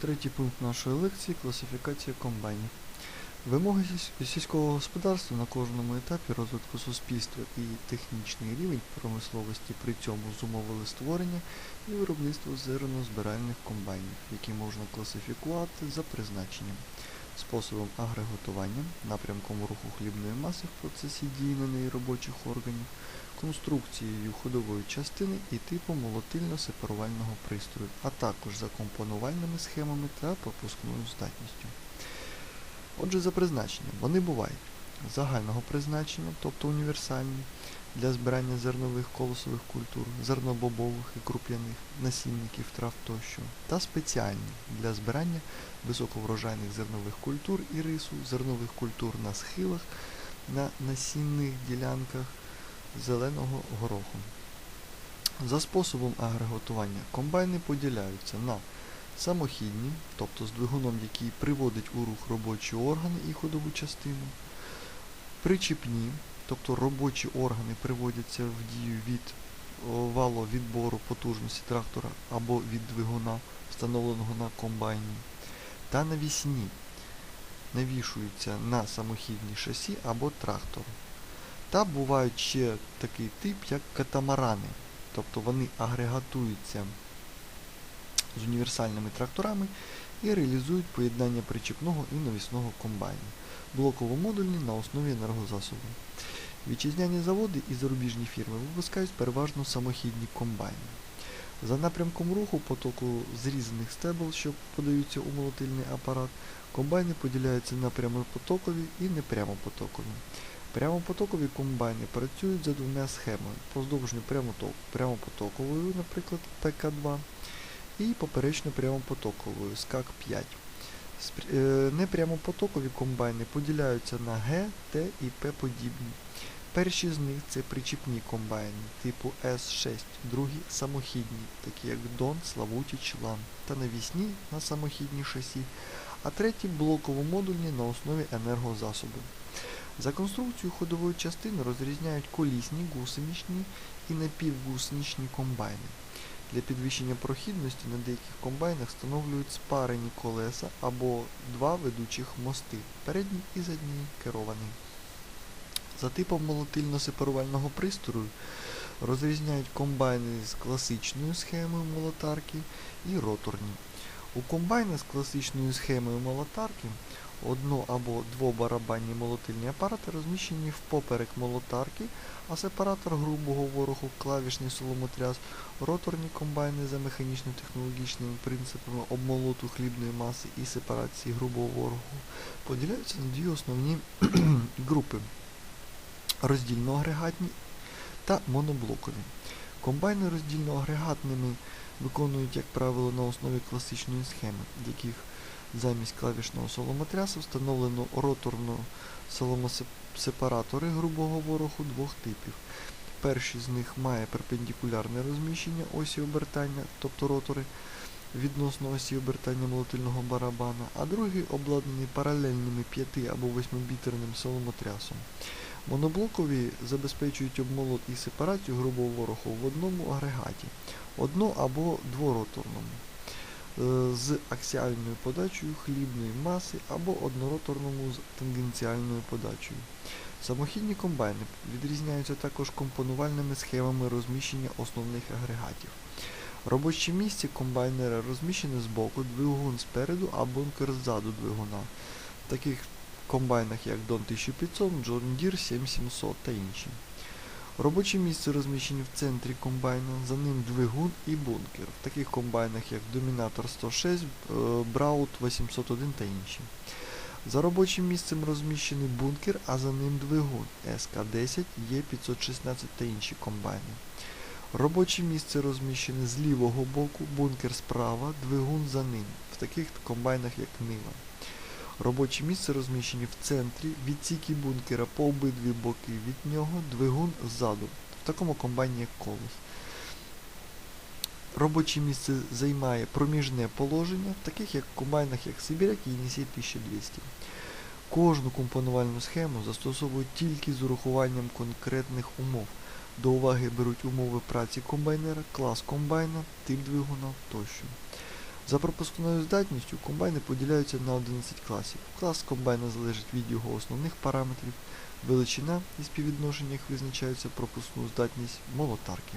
Третій пункт нашої лекції класифікація комбайнів. Вимоги сільського господарства на кожному етапі розвитку суспільства і технічний рівень промисловості при цьому зумовили створення і виробництво зернозбиральних комбайнів, які можна класифікувати за призначенням, способом агреготування, напрямком руху хлібної маси в процесі дії на неї робочих органів, конструкцією ходової частини і типом молотильно-сепарувального пристрою, а також за компонувальними схемами та пропускною здатністю. Отже, за призначенням вони бувають загального призначення, тобто універсальні, для збирання зернових колосових культур, зернобобових і круп'яних, насінників, трав тощо, та спеціальні для збирання високоврожайних зернових культур і рису, зернових культур на схилах, на насінних ділянках зеленого гороху. За способом агреготування комбайни поділяються на самохідні, тобто з двигуном, який приводить у рух робочі органи і ходову частину, причіпні, тобто робочі органи приводяться в дію від валовідбору потужності трактора або від двигуна, встановленого на комбайні, та навісні навішуються на самохідні шасі або трактор. Та бувають ще такий тип, як катамарани, тобто вони агрегатуються з універсальними тракторами і реалізують поєднання причіпного і навісного комбайну, блоково-модульні на основі енергозасобу. Вітчизняні заводи і зарубіжні фірми випускають переважно самохідні комбайни. За напрямком руху потоку зрізаних стебел, що подаються у молотильний апарат, комбайни поділяються на прямопотокові і непрямопотокові. Прямопотокові комбайни працюють за двома схемами: прямоток- прямопотоковою, наприклад, ПК2, і поперечно прямопотоковою СКАК 5. Е, Непрямопотокові комбайни поділяються на Г, Т і П подібні. Перші з них це причіпні комбайни типу С6, другі самохідні, такі як Дон, Славутіч, Лан, та навісні на самохідні шасі, а треті блоково-модульні на основі енергозасобу. За конструкцією ходової частини розрізняють колісні, гусеничні і напівгусеничні комбайни. Для підвищення прохідності на деяких комбайнах встановлюють спарені колеса або два ведучих мости, передній і задній керований. За типом молотильно-сепарувального пристрою розрізняють комбайни з класичною схемою молотарки і роторні. У комбайна з класичною схемою молотарки одно або двобарабанні молотильні апарати розміщені впоперек молотарки, а сепаратор грубого вороху, клавішний соломотряс, роторні комбайни за механічно-технологічними принципами обмолоту хлібної маси і сепарації грубого вороху поділяються на дві основні групи роздільно-агрегатні та моноблокові. Комбайни роздільно-агрегатними виконують, як правило, на основі класичної схеми, в яких замість клавішного соломотрясу встановлено роторно соломосепаратори грубого вороху двох типів. Перший з них має перпендикулярне розміщення осі обертання, тобто ротори, відносно осі обертання молотильного барабана, а другий обладнаний паралельними 5 або 8-бітерним соломотрясом. Моноблокові забезпечують обмолот і сепарацію грубого вороху в одному агрегаті, одно- або двороторному, з аксіальною подачею хлібної маси або однороторному з тангенціальною подачею. Самохідні комбайни відрізняються також компонувальними схемами розміщення основних агрегатів. Робоче місце комбайнера розміщене збоку, двигун спереду, а бункер ззаду двигуна. В таких комбайнах як Don 1500, John Deere 7700 та інші. Робоче місце розміщені в центрі комбайна, за ним двигун і бункер. В таких комбайнах як Dominator 106, е, Braut 801 та інші. За робочим місцем розміщений бункер, а за ним двигун СК-10, Е516 та інші комбайни. Робоче місце розміщене з лівого боку, бункер справа, двигун за ним, в таких комбайнах як Нива. Робоче місце розміщені в центрі, відсіки бункера по обидві боки від нього, двигун ззаду, в такому комбайні як колос. Робоче місце займає проміжне положення, таких як комбайнах як Сибіряк і Єнісей 1200. Кожну компонувальну схему застосовують тільки з урахуванням конкретних умов. До уваги беруть умови праці комбайнера, клас комбайна, тип двигуна тощо. За пропускною здатністю комбайни поділяються на 11 класів. Клас комбайна залежить від його основних параметрів, величина і співвідношення їх визначаються пропускну здатність молотарки.